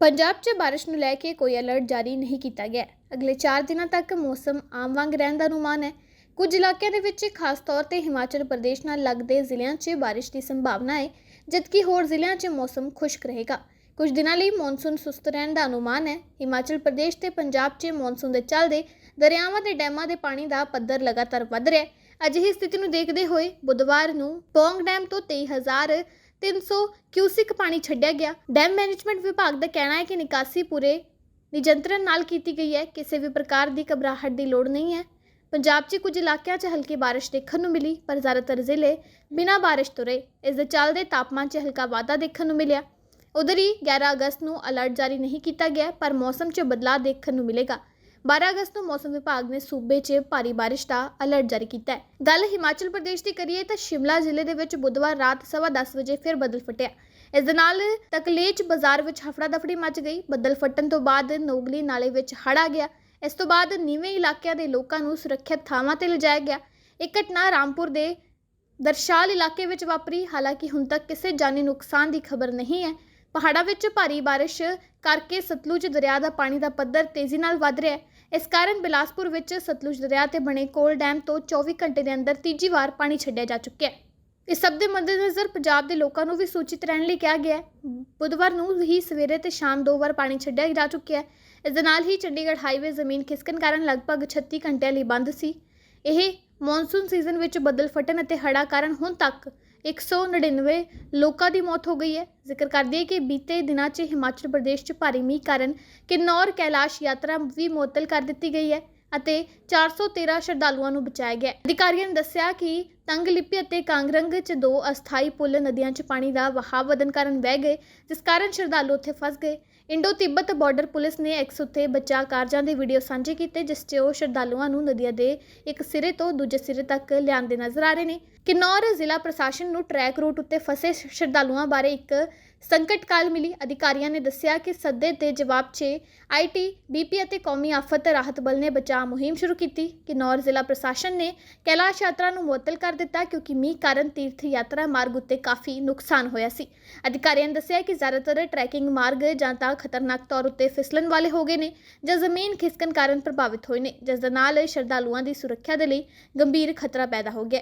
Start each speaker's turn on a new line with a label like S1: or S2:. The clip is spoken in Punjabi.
S1: ਪੰਜਾਬ 'ਚ ਬਾਰਿਸ਼ ਨੂੰ ਲੈ ਕੇ ਕੋਈ ਅਲਰਟ ਜਾਰੀ ਨਹੀਂ ਕੀਤਾ ਗਿਆ। ਹੈ। ਅਗਲੇ 4 ਦਿਨਾਂ ਤੱਕ ਮੌਸਮ ਆਮ ਵਾਂਗ ਰਹਿਣ ਦਾ ਅਨੁਮਾਨ ਹੈ। ਕੁਝ ਇਲਾਕਿਆਂ ਦੇ ਵਿੱਚ ਖਾਸ ਤੌਰ ਤੇ ਹਿਮਾਚਲ ਪ੍ਰਦੇਸ਼ ਨਾਲ ਲੱਗਦੇ ਜ਼ਿਲ੍ਹਿਆਂ 'ਚ ਬਾਰਿਸ਼ ਦੀ ਸੰਭਾਵਨਾ ਹੈ, ਜਦਕਿ ਹੋਰ ਜ਼ਿਲ੍ਹਿਆਂ 'ਚ ਮੌਸਮ ਖੁਸ਼ਕ ਰਹੇਗਾ। ਕੁਝ ਦਿਨਾਂ ਲਈ ਮੌਨਸੂਨ ਸੁਸਤ ਰਹਿਣ ਦਾ ਅਨੁਮਾਨ ਹੈ। ਹਿਮਾਚਲ ਪ੍ਰਦੇਸ਼ ਤੇ ਪੰਜਾਬ 'ਚ ਮੌਨਸੂਨ ਦੇ ਚੱਲਦੇ ਦਰਿਆਵਾਂ ਤੇ ਡੈਮਾਂ ਦੇ ਪਾਣੀ ਦਾ ਪੱਧਰ ਲਗਾਤਾਰ ਵੱਧ ਰਿਹਾ ਹੈ। ਅਜਿਹੀ ਸਥਿਤੀ ਨੂੰ ਦੇਖਦੇ ਹੋਏ ਬੁੱਧਵਾਰ ਨੂੰ ਪੌਂਗ ਡੈਮ ਤੋਂ 23000 300 ਕਿਊਸਿਕ ਪਾਣੀ ਛੱਡਿਆ ਗਿਆ। ਡੈਮ ਮੈਨੇਜਮੈਂਟ ਵਿਭਾਗ ਦਾ ਕਹਿਣਾ ਹੈ ਕਿ ਨਿਕਾਸੀ ਪੂਰੇ ਨਿਯੰਤਰਣ ਨਾਲ ਕੀਤੀ ਗਈ ਹੈ। ਕਿਸੇ ਵੀ ਪ੍ਰਕਾਰ ਦੀ ਘਬਰਾਹਟ ਦੀ ਲੋੜ ਨਹੀਂ ਹੈ। ਪੰਜਾਬ 'ਚ ਕੁਝ ਇਲਾਕਿਆਂ 'ਚ ਹਲਕੀ ਬਾਰਿਸ਼ ਦੇਖਣ ਨੂੰ ਮਿਲੀ, ਪਰ ਜ਼ਿਆਦਾਤਰ ਜ਼ਿਲ੍ਹੇ ਬਿਨਾਂ ਬਾਰਿਸ਼ ਤੋਂ ਰਹੇ ਇਸ ਦੇ ਚੱਲਦੇ ਤਾਪਮਾਨ 'ਚ ਹਲਕਾ ਵਾਧਾ ਦੇਖਣ ਨੂੰ ਮਿਲਿਆ। ਉਧਰ ਹੀ 11 ਅਗਸਤ ਨੂੰ ਅਲਰਟ ਜਾਰੀ ਨਹੀਂ ਕੀਤਾ ਗਿਆ, ਪਰ ਮੌਸਮ 'ਚ ਬਦਲਾਅ ਦੇਖਣ ਨੂੰ ਮਿਲੇਗਾ। 12 ਅਗਸਤ ਨੂੰ ਮੌਸਮ ਵਿਭਾਗ ਨੇ ਸੂਬੇ 'ਚ ਭਾਰੀ ਬਾਰਿਸ਼ ਦਾ ਅਲਰਟ ਜਾਰੀ ਕੀਤਾ ਹੈ। ਗੱਲ ਹਿਮਾਚਲ ਪ੍ਰਦੇਸ਼ ਦੀ ਕਰੀਏ ਤਾਂ ਸ਼ਿਮਲਾ ਜ਼ਿਲ੍ਹੇ ਦੇ ਵਿੱਚ ਬੁੱਧਵਾਰ ਰਾਤ 10:30 ਵਜੇ ਫਿਰ ਬੱਦਲ ਫਟਿਆ। ਇਸ ਦੇ ਨਾਲ ਤਕਲੇਚ ਬਾਜ਼ਾਰ ਵਿੱਚ ਹਫੜਾ ਦਫੜੀ ਮਚ ਗਈ। ਬੱਦਲ ਫਟਣ ਤੋਂ ਬਾਅਦ ਨੋਗਲੀ ਨਾਲੇ ਵਿੱਚ ਹੜ ਆ ਗਿਆ। ਇਸ ਤੋਂ ਬਾਅਦ ਨੀਵੇਂ ਇਲਾਕਿਆਂ ਦੇ ਲੋਕਾਂ ਨੂੰ ਸੁਰੱਖਿਅਤ ਥਾਵਾਂ ਤੇ ਲਿਜਾਇਆ ਗਿਆ। ਇਹ ਘਟਨਾ ਰਾਮਪੁਰ ਦੇ ਦਰਸ਼ਾਲ ਇਲਾਕੇ ਵਿੱਚ ਵਾਪਰੀ। ਹਾਲਾਂਕਿ ਹੁਣ ਤੱਕ ਕਿਸੇ ਜਾਨੀ ਨੁਕਸਾਨ ਦੀ ਖਬਰ ਨਹੀਂ ਹੈ। ਪਹਾੜਾਂ ਵਿੱਚ ਭਾਰੀ ਬਾਰਿਸ਼ ਕਰਕੇ ਸਤਲੁਜ ਦਰਿਆ ਦਾ ਪਾਣੀ ਦਾ ਪੱਧਰ ਤੇਜ਼ੀ ਨਾਲ ਵੱਧ ਰਿਹਾ ਹੈ। ਇਸ ਕਾਰਨ ਬਿਲਾਸਪੁਰ ਵਿੱਚ ਸਤਲੁਜ ਦਰਿਆ ਤੇ ਬਣੇ ਕੋਲ ਡੈਮ ਤੋਂ 24 ਘੰਟੇ ਦੇ ਅੰਦਰ ਤੀਜੀ ਵਾਰ ਪਾਣੀ ਛੱਡਿਆ ਜਾ ਚੁੱਕਿਆ ਹੈ। ਇਸ ਸਭ ਦੇ ਮੱਦੇਨਜ਼ਰ ਪੰਜਾਬ ਦੇ ਲੋਕਾਂ ਨੂੰ ਵੀ ਸੂਚਿਤ ਰਹਿਣ ਲਈ ਕਿਹਾ ਗਿਆ ਹੈ। ਬੁੱਧਵਾਰ ਨੂੰ ਹੀ ਸਵੇਰੇ ਤੇ ਸ਼ਾਮ ਦੋ ਵਾਰ ਪਾਣੀ ਛੱਡਿਆ ਜਾ ਚੁੱਕਿਆ ਹੈ। ਇਸ ਦੇ ਨਾਲ ਹੀ ਚੰਡੀਗੜ੍ਹ ਹਾਈਵੇ ਜ਼ਮੀਨ ਖਿਸਕਣ ਕਾਰਨ ਲਗਭਗ 36 ਘੰਟਿਆਂ ਲਈ ਬੰਦ ਸੀ। ਇਹ ਮੌਨਸੂਨ ਸੀਜ਼ਨ ਵਿੱਚ ਬੱਦਲ ਫਟਣ ਅਤੇ ਹੜ੍ਹਾਂ ਕਾਰਨ ਹੁਣ ਤੱਕ 199 ਲੋਕਾਂ ਦੀ ਮੌਤ ਹੋ ਗਈ ਹੈ। ਜ਼ਿਕਰ ਕਰਦੀ ਹੈ ਕਿ ਬੀਤੇ ਦਿਨਾਂ 'ਚ ਹਿਮਾਚਲ ਪ੍ਰਦੇਸ਼ 'ਚ ਭਾਰੀ ਮੀਂਹ ਕਾਰਨ ਕਿਨੌਰ ਕੈਲਾਸ਼ ਯਾਤਰਾ ਵੀ ਮੁਅੱਤਲ ਕਰ ਦਿੱਤੀ ਗਈ ਹੈ ਅਤੇ 413 ਸ਼ਰਧਾਲੂਆਂ ਨੂੰ ਬਚਾਇਆ ਗਿਆ ਅਧਿਕਾਰੀਆਂ ਨੇ ਦੱਸਿਆ ਕਿ ਤੰਗ ਲਿਪੀ ਅਤੇ ਕਾਂਗਰੰਗ 'ਚ ਦੋ ਅਸਥਾਈ ਪੁਲ ਨਦੀਆਂ 'ਚ ਪਾਣੀ ਦਾ ਵਹਾਅ ਵਧਣ ਕਾਰਨ ਵਹਿ ਗਏ, ਜਿਸ ਕਾਰਨ ਸ਼ਰਧਾਲੂ ਉੱਥੇ ਫਸ ਗਏ। ਇੰਡੋ ਤਿੱਬਤ ਬਾਰਡਰ ਪੁਲਿਸ ਨੇ 103 ਬਚਾਅ ਕਾਰਜਾਂ ਦੇ ਵੀਡੀਓ ਸਾਂਝੇ ਕੀਤੇ, ਜਿਸ 'ਚ ਉਹ ਸ਼ਰਧਾਲੂਆਂ ਨੂੰ ਨਦੀਆਂ ਦੇ ਇੱਕ ਸਿਰੇ ਤੋਂ ਦੂਜੇ ਸਿਰੇ ਤੱਕ ਲਿਆਂਦੇ ਨਜ਼ਰ ਆ ਰਹੇ ਨੇ। ਕਿਨੌਰ ਜ਼ਿਲ੍ਹਾ ਪ੍ਰਸ਼ਾਸਨ ਨੂੰ ਟਰੈਕ ਰੂਟ ਉੱਤੇ ਫਸੇ ਸ਼ਰਧਾਲੂਆਂ ਬਾਰੇ ਇੱਕ ਸੰਕਟ ਕਾਲ ਮਿਲੀ। ਅਧਿਕਾਰੀਆਂ ਨੇ ਦੱਸਿਆ ਕਿ ਸੱਦੇ ਦੇ ਜਵਾਬ 'ਚ ਆਈਟੀ ਬੀਪੀ ਅਤੇ ਕੌਮੀ ਆਫਤ ਰਾਹਤ ਬਲ ਨੇ ਬਚਾਅ ਮੁਹਿੰਮ ਸ਼ੁਰੂ ਕੀਤੀ। ਕਿਨੌਰ ਜ਼ਿਲ੍ਹਾ ਪ੍ਰਸ਼ਾਸਨ ਨੇ ਕੈਲਾਸ਼ ਯਾਤਰਾ ਨੂੰ ਮੁਅੱਤਲ ਕਰ ਦਿੱਤਾ ਕਿਉਂਕਿ ਮੀਂਹ ਕਾਰਨ ਤੀਰਥ ਯਾਤਰਾ ਮਾਰਗ ਉੱਤੇ ਕਾਫੀ ਨੁਕਸਾਨ ਹੋਇਆ ਸੀ। ਅਧਿਕਾਰੀਆਂ ਨੇ ਦੱਸਿਆ ਕਿ ਜ਼ਿਆਦਾਤਰ ਟਰੈਕਿੰਗ ਮਾਰਗ ਜਾਂ ਤਾਂ ਖਤਰਨਾਕ ਤੌਰ ਉੱਤੇ ਫਿਸਲਣ ਵਾਲੇ ਹੋ ਗਏ ਨੇ ਜਾਂ ਜ਼ਮੀਨ ਖਿਸਕਣ ਕਾਰਨ ਪ੍ਰਭਾਵਿਤ ਹੋਏ ਨੇ, ਜਿਸ ਦੇ ਨਾਲ ਸ਼ਰਧਾਲੂਆਂ ਦੀ ਸੁਰੱਖਿਆ ਦੇ ਲਈ ਗੰਭੀਰ ਖਤਰਾ ਪੈਦਾ ਹੋ ਗਿਆ